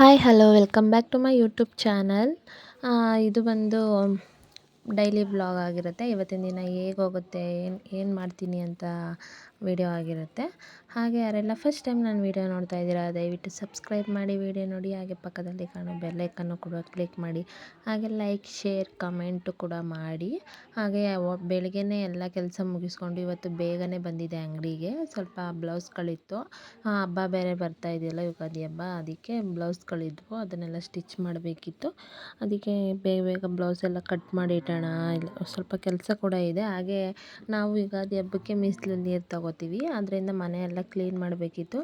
Hi hello welcome back to my YouTube channel ಇದು ಬಂದು daily blog ಆಗಿರುತ್ತೆ. ಇವತ್ತಿನ ದಿನ ಹೇಗೆ ಹೋಗುತ್ತೆ, ಏನು ಏನು ಮಾಡ್ತೀನಿ ಅಂತ ವಿಡಿಯೋ ಆಗಿರುತ್ತೆ. ಹಾಗೆ ಯಾರೆಲ್ಲ ಫಸ್ಟ್ ಟೈಮ್ ನಾನು ವಿಡಿಯೋ ನೋಡ್ತಾ ಇದ್ದೀರಾ, ದಯವಿಟ್ಟು ಸಬ್ಸ್ಕ್ರೈಬ್ ಮಾಡಿ ವಿಡಿಯೋ ನೋಡಿ. ಹಾಗೆ ಪಕ್ಕದಲ್ಲಿ ಕಾಣೋ ಬೆಲ್ಲೈಕನ್ನು ಕೂಡ ಕ್ಲಿಕ್ ಮಾಡಿ. ಹಾಗೆ ಲೈಕ್ ಶೇರ್ ಕಮೆಂಟು ಕೂಡ ಮಾಡಿ. ಹಾಗೆ ಬೆಳಗ್ಗೆನೇ ಎಲ್ಲ ಕೆಲಸ ಮುಗಿಸ್ಕೊಂಡು ಇವತ್ತು ಬೇಗನೆ ಬಂದಿದೆ ಅಂಗಡಿಗೆ. ಸ್ವಲ್ಪ ಬ್ಲೌಸ್ಗಳಿತ್ತು ಹಬ್ಬ ಬೇರೆ ಬರ್ತಾ ಇದೆಯಲ್ಲ, ಯುಗಾದಿ ಹಬ್ಬ, ಅದಕ್ಕೆ ಬ್ಲೌಸ್ಗಳಿದ್ವು ಅದನ್ನೆಲ್ಲ ಸ್ಟಿಚ್ ಮಾಡಬೇಕಿತ್ತು. ಅದಕ್ಕೆ ಬೇಗ ಬೇಗ ಬ್ಲೌಸ್ ಎಲ್ಲ ಕಟ್ ಮಾಡಿ ಇಡೋಣ. ಸ್ವಲ್ಪ ಕೆಲಸ ಕೂಡ ಇದೆ. ಹಾಗೆ ನಾವು ಯುಗಾದಿ ಹಬ್ಬಕ್ಕೆ ಮೀಸಲು ನೀರು ತಗೋತೀವಿ. ಅದರಿಂದ ಮನೆಯೆಲ್ಲ ಕ್ಲೀನ್ ಮಾಡಬೇಕಿತ್ತು.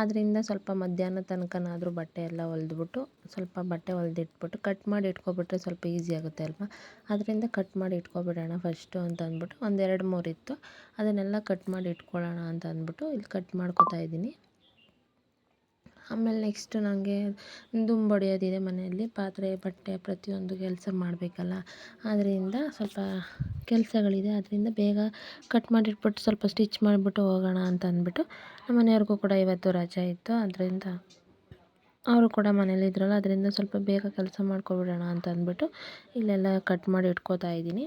ಆದ್ದರಿಂದ ಸ್ವಲ್ಪ ಮಧ್ಯಾಹ್ನ ತನಕನಾದರೂ ಬಟ್ಟೆ ಎಲ್ಲ ಹೊಲ್ದ್ಬಿಟ್ಟು ಸ್ವಲ್ಪ ಬಟ್ಟೆ ಹೊಲ್ದಿಟ್ಬಿಟ್ಟು ಕಟ್ ಮಾಡಿ ಇಟ್ಕೊಬಿಟ್ರೆ ಸ್ವಲ್ಪ ಈಸಿ ಆಗುತ್ತೆ ಅಲ್ವಾ? ಅದರಿಂದ ಕಟ್ ಮಾಡಿ ಇಟ್ಕೊಬಿಡೋಣ ಫಸ್ಟು ಅಂತ ಅಂದ್ಬಿಟ್ಟು ಒಂದೆರಡು ಮೂರು ಇತ್ತು ಅದನ್ನೆಲ್ಲ ಕಟ್ ಮಾಡಿ ಇಟ್ಕೊಳ್ಳೋಣ ಅಂತ ಅಂದ್ಬಿಟ್ಟು ಇಲ್ಲಿ ಕಟ್ ಮಾಡ್ಕೊತಾ ಇದ್ದೀನಿ. ಆಮೇಲೆ ನೆಕ್ಸ್ಟು ನನಗೆ ಹೊಡೆಯೋದಿದೆ ಮನೆಯಲ್ಲಿ, ಪಾತ್ರೆ, ಬಟ್ಟೆ ಪ್ರತಿಯೊಂದು ಕೆಲಸ ಮಾಡಬೇಕಲ್ಲ. ಆದ್ದರಿಂದ ಸ್ವಲ್ಪ ಕೆಲಸಗಳಿದೆ. ಅದರಿಂದ ಬೇಗ ಕಟ್ ಮಾಡಿಟ್ಬಿಟ್ಟು ಸ್ವಲ್ಪ ಸ್ಟಿಚ್ ಮಾಡಿಬಿಟ್ಟು ಹೋಗೋಣ ಅಂತ ಅಂದ್ಬಿಟ್ಟು ನಮ್ಮ ಮನೆಯವ್ರಿಗೂ ಕೂಡ ಇವತ್ತು ರಜೆ ಇತ್ತು. ಅದರಿಂದ ಅವರು ಕೂಡ ಮನೇಲಿದ್ರಲ್ಲ ಅದರಿಂದ ಸ್ವಲ್ಪ ಬೇಗ ಕೆಲಸ ಮಾಡ್ಕೊಬಿಡೋಣ ಅಂತ ಅಂದ್ಬಿಟ್ಟು ಇಲ್ಲೆಲ್ಲ ಕಟ್ ಮಾಡಿ ಇಟ್ಕೋತಾ ಇದ್ದೀನಿ.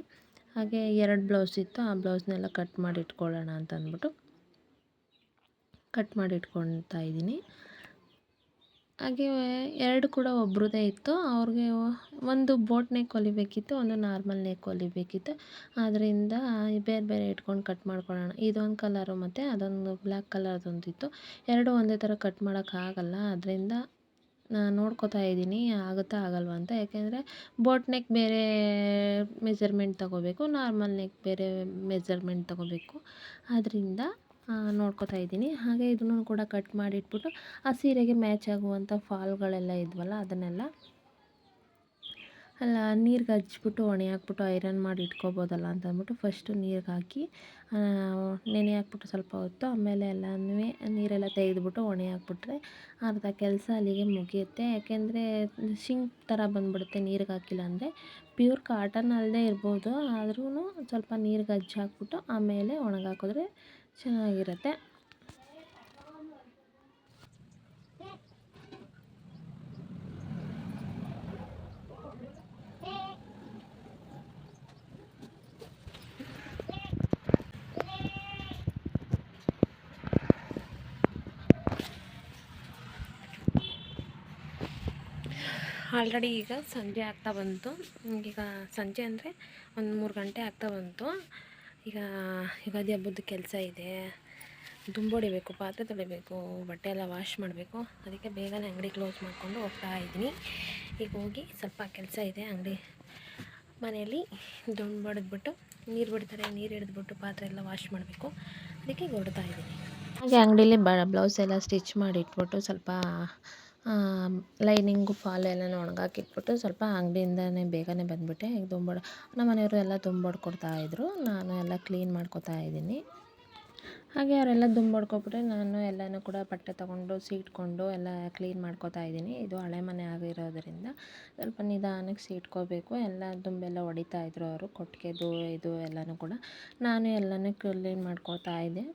ಹಾಗೆ ಎರಡು ಬ್ಲೌಸ್ ಇತ್ತು. ಆ ಬ್ಲೌಸ್ನೆಲ್ಲ ಕಟ್ ಮಾಡಿ ಇಟ್ಕೊಳ್ಳೋಣ ಅಂತ ಅಂದ್ಬಿಟ್ಟು ಕಟ್ ಮಾಡಿ ಇಟ್ಕೊಳ್ತಾ ಇದ್ದೀನಿ. ಹಾಗೆ ಎರಡು ಕೂಡ ಒಬ್ರದ್ದೇ ಇತ್ತು. ಅವ್ರಿಗೆ ಒಂದು ಬೋಟ್ ನೆಕ್ ಹೊಲಿಬೇಕಿತ್ತು ಒಂದು ನಾರ್ಮಲ್ ನೆಕ್ ಹೊಲಿಬೇಕಿತ್ತು ಆದ್ದರಿಂದ ಬೇರೆ ಬೇರೆ ಇಟ್ಕೊಂಡು ಕಟ್ ಮಾಡ್ಕೊಳ್ಳೋಣ. ಇದೊಂದು ಕಲರು ಮತ್ತು ಅದೊಂದು ಬ್ಲ್ಯಾಕ್ ಕಲರ್ದೊಂದಿತ್ತು ಎರಡು ಒಂದೇ ಥರ ಕಟ್ ಮಾಡೋಕ್ಕಾಗಲ್ಲ ಅದರಿಂದ ನಾನು ನೋಡ್ಕೋತಾ ಇದ್ದೀನಿ. ಆಗುತ್ತಾ ಆಗಲ್ವಾ ಅಂತ. ಯಾಕೆಂದರೆ ಬೋಟ್ ನೆಕ್ ಬೇರೆ ಮೆಜರ್ಮೆಂಟ್ ತಗೋಬೇಕು ನಾರ್ಮಲ್ ನೆಕ್ ಬೇರೆ ಮೆಜರ್ಮೆಂಟ್ ತಗೋಬೇಕು. ಆದ್ದರಿಂದ ನೋಡ್ಕೋತಾ ಇದ್ದೀನಿ. ಹಾಗೆ ಇದನ್ನು ಕೂಡ ಕಟ್ ಮಾಡಿಟ್ಬಿಟ್ಟು ಆ ಸೀರೆಗೆ ಮ್ಯಾಚ್ ಆಗುವಂಥ ಫಾಲ್ಗಳೆಲ್ಲ ಇದ್ವಲ್ಲ, ಅದನ್ನೆಲ್ಲ ಅಲ್ಲ ನೀರಿಗೆ ಹಚ್ಬಿಟ್ಟು ಒಣೆ ಹಾಕ್ಬಿಟ್ಟು ಐರನ್ ಮಾಡಿ ಇಟ್ಕೋಬೋದಲ್ಲ ಅಂತ ಅಂದ್ಬಿಟ್ಟು ಫಸ್ಟು ನೀರಿಗೆ ಹಾಕಿ ನೆನೆ ಹಾಕ್ಬಿಟ್ಟು ಸ್ವಲ್ಪ ಹೊತ್ತು, ಆಮೇಲೆ ಎಲ್ಲನೂ ನೀರೆಲ್ಲ ತೆಗೆದುಬಿಟ್ಟು ಒಣೆ ಹಾಕ್ಬಿಟ್ರೆ ಅರ್ಧ ಕೆಲಸ ಅಲ್ಲಿಗೆ ಮುಗಿಯುತ್ತೆ. ಯಾಕೆಂದರೆ ಶಿಂಕ್ ಥರ ಬಂದುಬಿಡುತ್ತೆ ನೀರಿಗೆ ಹಾಕಿಲ್ಲ ಅಂದರೆ. ಪ್ಯೂರ್ ಕಾಟನ್ ಅಲ್ಲದೆ ಇರ್ಬೋದು ಆದ್ರೂ ಸ್ವಲ್ಪ ನೀರಿಗೆ ಹಚ್ಚಿ ಹಾಕ್ಬಿಟ್ಟು ಆಮೇಲೆ ಒಣಗಾಕಿದ್ರೆ ಚೆನ್ನಾಗಿರುತ್ತೆ. ಆಲ್ರೆಡಿ ಈಗ ಸಂಜೆ ಆಗ್ತಾ ಬಂತು. ಈಗ ಸಂಜೆ ಅಂದರೆ ಒಂದು ಮೂರು ಗಂಟೆ ಆಗ್ತಾ ಬಂತು. ಈಗ, ಯುಗಾದಿ ಹಬ್ಬದ ಕೆಲಸ ಇದೆ. ದುಂಬೊಡಿಬೇಕು, ಪಾತ್ರೆ ತೊಳಿಬೇಕು, ಬಟ್ಟೆ ಎಲ್ಲ ವಾಶ್ ಮಾಡಬೇಕು. ಅದಕ್ಕೆ ಬೇಗನೆ ಅಂಗಡಿ ಕ್ಲೋಸ್ ಮಾಡಿಕೊಂಡು ಹೋಗ್ತಾ ಇದ್ದೀನಿ. ಈಗ ಹೋಗಿ ಸ್ವಲ್ಪ ಕೆಲಸ ಇದೆ ಅಂಗಡಿ ಮನೆಯಲ್ಲಿ. ದುಂಡು ಬಡಿದ್ಬಿಟ್ಟು ನೀರು ಬಿಡ್ತಾರೆ, ನೀರು ಹಿಡಿದ್ಬಿಟ್ಟು ಪಾತ್ರೆ ಎಲ್ಲ ವಾಶ್ ಮಾಡಬೇಕು. ಅದಕ್ಕೆ ಇದ್ದೀನಿ. ಹಾಗೆ ಅಂಗಡಿಯಲ್ಲಿ ಬ ಬ್ಲೌಸ್ ಎಲ್ಲ ಸ್ಟಿಚ್ ಮಾಡಿ ಇಟ್ಬಿಟ್ಟು ಸ್ವಲ್ಪ ಲೈನಿಂಗು ಫಾಲ್ ಎಲ್ಲ ಒಣಗಾಕಿಟ್ಬಿಟ್ಟು ಸ್ವಲ್ಪ ಅಂಗಡಿಯಿಂದನೇ ಬೇಗನೆ ಬಂದುಬಿಟ್ಟೆ. ಈಗ ನಮ್ಮ ಮನೆಯವರು ಎಲ್ಲ ದುಂಬಡ್ಕೊಡ್ತಾ ಇದ್ದರು ನಾನು ಎಲ್ಲ ಕ್ಲೀನ್ ಮಾಡ್ಕೊತಾ ಇದ್ದೀನಿ. ಹಾಗೆ ಅವರೆಲ್ಲ ದುಂಬಡ್ಕೊಬಿಟ್ರೆ ನಾನು ಎಲ್ಲನೂ ಕೂಡ ಬಟ್ಟೆ ತೊಗೊಂಡು, ಸೀಟ್ಕೊಂಡು ಎಲ್ಲ ಕ್ಲೀನ್ ಮಾಡ್ಕೊತಾ ಇದ್ದೀನಿ. ಇದು ಹಳೆ ಮನೆ ಆಗಿರೋದರಿಂದ ಸ್ವಲ್ಪ ನಿಧಾನಕ್ಕೆ ಸೀಟ್ಕೋಬೇಕು. ಎಲ್ಲ ದುಂಬೆಲ್ಲ ಹೊಡಿತಾ ಇದ್ರು ಅವರು, ಕೊಟ್ಟಿಗೆದು, ಇದು ಎಲ್ಲನೂ ಕೂಡ. ನಾನು ಎಲ್ಲನೂ ಕ್ಲೀನ್ ಮಾಡ್ಕೊತಾ ಇದ್ದೆ.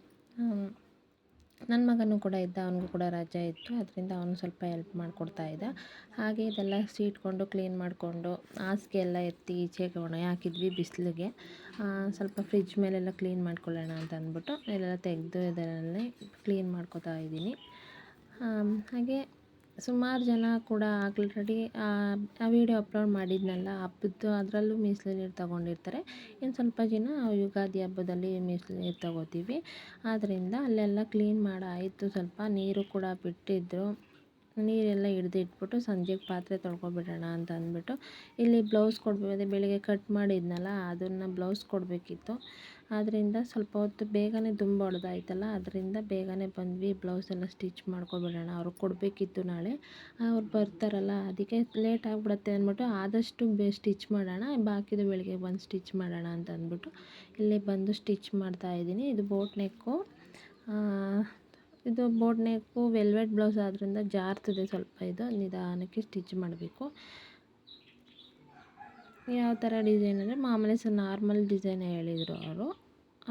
ನನ್ನ ಮಗನೂ ಕೂಡ ಇದ್ದ, ಅವನಿಗೂ ಕೂಡ ರಜೆ ಇತ್ತು. ಅದರಿಂದ ಅವನು ಸ್ವಲ್ಪ ಹೆಲ್ಪ್ ಮಾಡಿಕೊಡ್ತಾ ಇದ್ದ. ಹಾಗೆ ಇದೆಲ್ಲ ಸೀಟ್ಕೊಂಡು ಕ್ಲೀನ್ ಮಾಡಿಕೊಂಡು ಹಾಸಿಗೆ ಎಲ್ಲ ಎತ್ತಿ ಈಚೆಗೆ ಒಣ ಹಾಕಿದ್ವಿ ಬಿಸಿಲಿಗೆ. ಸ್ವಲ್ಪ ಫ್ರಿಜ್ ಮೇಲೆಲ್ಲ ಕ್ಲೀನ್ ಮಾಡ್ಕೊಳ್ಳೋಣ ಅಂತ ಅಂದ್ಬಿಟ್ಟು ಎಲ್ಲ ತೆಗೆದು ಇದರಲ್ಲಿ ಕ್ಲೀನ್ ಮಾಡ್ಕೊತಾ ಇದ್ದೀನಿ. ಹಾಗೆ ಸುಮಾರು ಜನ ಕೂಡ ಆಲ್ರೆಡಿ ಆ ವಿಡಿಯೋ ಅಪ್ಲೋಡ್ ಮಾಡಿದ್ನಲ್ಲ ಹಬ್ಬದ್ದು ಅದರಲ್ಲೂ ಮೀಸಲು ನೀರು ತಗೊಂಡಿರ್ತಾರೆ. ಇನ್ನು ಸ್ವಲ್ಪ ಜನ ಯುಗಾದಿ ಹಬ್ಬದಲ್ಲಿ ಮೀಸಲು ನೀರು ತಗೋತೀವಿ. ಆದ್ದರಿಂದ ಅಲ್ಲೆಲ್ಲ ಕ್ಲೀನ್ ಮಾಡಾಯಿತು ಸ್ವಲ್ಪ ನೀರು ಕೂಡ ಬಿಟ್ಟಿದ್ದರು ನೀರೆಲ್ಲ ಹಿಡ್ದಿಟ್ಬಿಟ್ಟು ಸಂಜೆಗೆ ಪಾತ್ರೆ ತೊಳ್ಕೊಬಿಡೋಣ ಅಂತ ಅಂದ್ಬಿಟ್ಟು ಇಲ್ಲಿ ಬ್ಲೌಸ್ ಕೊಡ್ಬೋದು ಬೆಳಿಗ್ಗೆ ಕಟ್ ಮಾಡಿದ್ನಲ್ಲ, ಅದನ್ನು ಬ್ಲೌಸ್ ಕೊಡಬೇಕಿತ್ತು. ಆದ್ದರಿಂದ ಸ್ವಲ್ಪ ಹೊತ್ತು ಬೇಗನೆ ದುಂಬ ಹೊಡೆದಾಯ್ತಲ್ಲ ಅದರಿಂದ ಬೇಗನೆ ಬಂದ್ವಿ. ಬ್ಲೌಸ್ ಎಲ್ಲ ಸ್ಟಿಚ್ ಮಾಡ್ಕೊಬಿಡೋಣ. ಅವ್ರಿಗೆ ಕೊಡಬೇಕಿತ್ತು ನಾಳೆ. ಅವ್ರು ಬರ್ತಾರಲ್ಲ, ಅದಕ್ಕೆ ಲೇಟ್ ಆಗಿಬಿಡತ್ತೆ ಅಂದ್ಬಿಟ್ಟು ಆದಷ್ಟು ಬೇ ಸ್ಟಿಚ್ ಮಾಡೋಣ. ಬಾಕಿದ ಬೆಳಗ್ಗೆ ಬಂದು ಸ್ಟಿಚ್ ಮಾಡೋಣ ಅಂತ ಅಂದ್ಬಿಟ್ಟು ಇಲ್ಲಿ ಬಂದು ಸ್ಟಿಚ್ ಮಾಡ್ತಾಯಿದ್ದೀನಿ ಇದು ಬೋಟ್ ನೆಕ್ಕು. ಇದು ಬೋಟ್ ನೆಕ್ಕು, ವೆಲ್ವೆಟ್ ಬ್ಲೌಸ್ ಆದ್ದರಿಂದ ಜಾರ್ತದೆ ಸ್ವಲ್ಪ ಇದು. ನಿಧಾನಕ್ಕೆ ಸ್ಟಿಚ್ ಮಾಡಬೇಕು. ಯಾವ ಥರ ಡಿಸೈನ್ ಅಂದರೆ ಮಾಮೂಲಿ ಸಹ ನಾರ್ಮಲ್ ಡಿಸೈನ್ ಹೇಳಿದರು ಅವರು.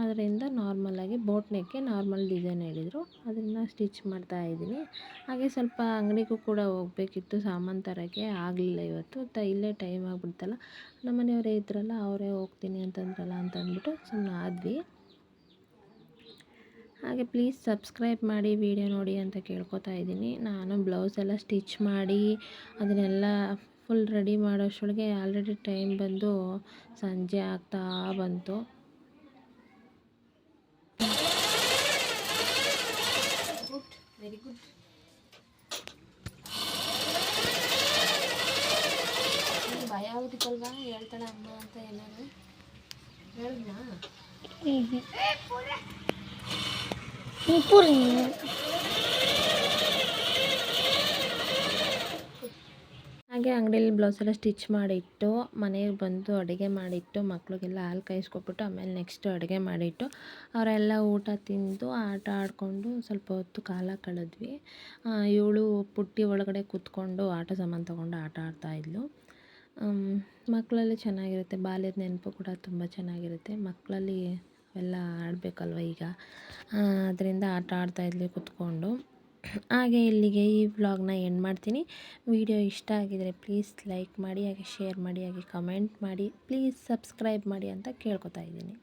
ಅದರಿಂದ ನಾರ್ಮಲಾಗಿ ಬೋಟ್ ನೆಕ್ಗೆ ನಾರ್ಮಲ್ ಡಿಸೈನ್ ಹೇಳಿದರು. ಅದನ್ನು ಸ್ಟಿಚ್ ಮಾಡ್ತಾ ಇದ್ದೀನಿ ಹಾಗೆ ಸ್ವಲ್ಪ ಅಂಗಡಿಗೂ ಕೂಡ ಹೋಗಬೇಕಿತ್ತು, ಸಾಮಾನು ತರೋಕ್ಕೆ ಆಗಲಿಲ್ಲ ಇವತ್ತು. ತ ಇಲ್ಲೇ ಟೈಮ್ ಆಗಿಬಿಡ್ತಲ್ಲ. ನಮ್ಮ ಮನೆಯವರೇ ಇದ್ರಲ್ಲ, ಅವರೇ ಹೋಗ್ತೀನಿ ಅಂತಂದ್ರಲ್ಲ ಅಂತ ಅಂದ್ಬಿಟ್ಟು ಸುಮ್ಮನೆ ಆದ್ವಿ. ಹಾಗೆ ಪ್ಲೀಸ್ ಸಬ್ಸ್ಕ್ರೈಬ್ ಮಾಡಿ ವಿಡಿಯೋ ನೋಡಿ ಅಂತ ಕೇಳ್ಕೊತಾ ಇದ್ದೀನಿ. ನಾನು ಬ್ಲೌಸ್ ಎಲ್ಲ ಸ್ಟಿಚ್ ಮಾಡಿ, ಅದನ್ನೆಲ್ಲ ಫುಲ್ ರೆಡಿ ಮಾಡೋಷ್ಟೊಳಗೆ ಆಲ್ರೆಡಿ ಟೈಮ್ ಬಂದು ಸಂಜೆ ಆಗ್ತಾ ಬಂತು. ವೆರಿ ಗುಡ್ ಭಯ ಆಗ್ಬಿಟ್ಟಿತ್ತಲ್ವಾ ಹೇಳ್ತಾಳೆ ಅಮ್ಮ ಅಂತ ಏನಾದ್ರು ಹೇಳಿದ್ನಾ? ಹಾಗೆ ಅಂಗಡಿಯಲ್ಲಿ ಬ್ಲೌಸ್ ಎಲ್ಲ ಸ್ಟಿಚ್ ಮಾಡಿಟ್ಟು ಮನೆಗೆ ಬಂದು ಅಡುಗೆ ಮಾಡಿಟ್ಟು, ಮಕ್ಳಿಗೆಲ್ಲ ಹಾಲು ಕಾಯಿಸ್ಕೊಬಿಟ್ಟು ಆಮೇಲೆ ನೆಕ್ಸ್ಟ್ ಅಡುಗೆ ಮಾಡಿಟ್ಟು, ಅವರೆಲ್ಲ ಊಟ ತಿಂದು, ಆಟ ಆಡಿಕೊಂಡು ಸ್ವಲ್ಪ ಹೊತ್ತು ಕಾಲ ಕಳೆದ್ವಿ. ಇವಳು ಪುಟ್ಟಿ ಒಳಗಡೆ ಕೂತ್ಕೊಂಡು ಆಟ ಸಾಮಾನು ತೊಗೊಂಡು ಆಟ ಆಡ್ತಾಯಿದ್ಲು ಮಕ್ಕಳಲ್ಲಿ ಚೆನ್ನಾಗಿರುತ್ತೆ. ಬಾಲ್ಯದ ನೆನಪು ಕೂಡ ತುಂಬ ಚೆನ್ನಾಗಿರುತ್ತೆ. ಮಕ್ಕಳಲ್ಲಿ ಎಲ್ಲ ಆಡಬೇಕಲ್ವ ಈಗ? ಅದರಿಂದ ಆಟ ಆಡ್ತಾಯಿದ್ಲು ಕೂತ್ಕೊಂಡು. ಹಾಗೆ ಇಲ್ಲಿಗೆ ಈ ವ್ಲಾಗ್ನ ಎಂಡ್ ಮಾಡ್ತೀನಿ. ವಿಡಿಯೋ ಇಷ್ಟ ಆಗಿದರೆ ಪ್ಲೀಸ್ ಲೈಕ್ ಮಾಡಿ, ಹಾಗೆ ಶೇರ್ ಮಾಡಿ, ಹಾಗೆ ಕಮೆಂಟ್ ಮಾಡಿ ಪ್ಲೀಸ್ ಸಬ್ಸ್ಕ್ರೈಬ್ ಮಾಡಿ ಅಂತ ಕೇಳ್ಕೊತಾ ಇದ್ದೀನಿ.